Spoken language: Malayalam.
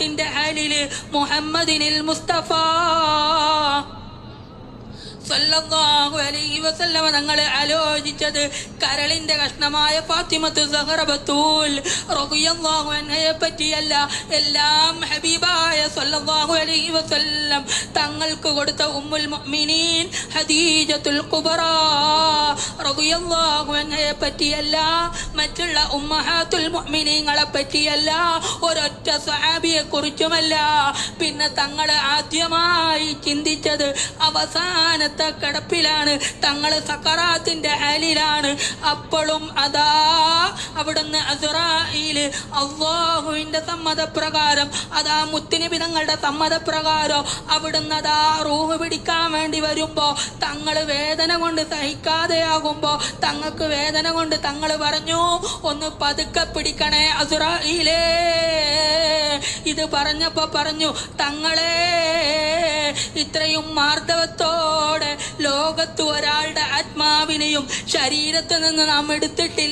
സക്കറാത്തിന്റെ അലിൽ മുഹമ്മദിനിൽ മുസ്തഫ. തങ്ങളെ ആലോചിച്ചത് കരളിന്റെ കഷ്ണമായ ഫാത്തിമത്തു അൻഹയെ പറ്റിയല്ല. എല്ലാം ഹബീബായ സല്ലല്ലാഹു അലൈഹി വസല്ലം തങ്ങൾക്ക് കൊടുത്ത ഉമ്മുൽ മുഅ്മിനീൻ ഹദീജത്തുൽ കുബറ റളിയല്ലാഹു അൻഹയെ പറ്റിയല്ല മറ്റുള്ള ഉമ്മഹാത്തുൽ മുഅ്മിനീങ്ങളെ പറ്റിയല്ല ഒരൊറ്റ സഹാബിയെ കുറിച്ചുമല്ല പിന്നെ തങ്ങൾ ആദ്യമായി ചിന്തിച്ചത് അവസാനത്തെ കിടപ്പിലാണ്. തങ്ങൾ സക്കറാത്തിന്റെ അലിലാണ് അപ്പോഴും അതാ അവിടുന്ന് അസുറായിൽ അള്ളാഹുവിന്റെ സമ്മതപ്രകാരം അതാ മുത്തുനബി തങ്ങളുടെ സമ്മതപ്രകാരം അവിടുന്ന് അതാ റൂഹ് പിടിക്കാൻ വേണ്ടി വരുമ്പോ തങ്ങൾ വേദന കൊണ്ട് സഹിക്കാതെയാകുമ്പോ തങ്ങൾക്ക് വേദന കൊണ്ട് തങ്ങൾ പറഞ്ഞു ഒന്ന് പതുക്കെ പിടിക്കണേ അസുറായിലേ. ഇത് പറഞ്ഞപ്പോ പറഞ്ഞു തങ്ങളെ ഇത്രയും മാർദ്ദവത്തോടെ ലോകത്ത് ഒരാളുടെ ആത്മാവിനെയും ശരീരത്തിൽ നിന്ന് നാം എടുത്തിട്ടില്ല.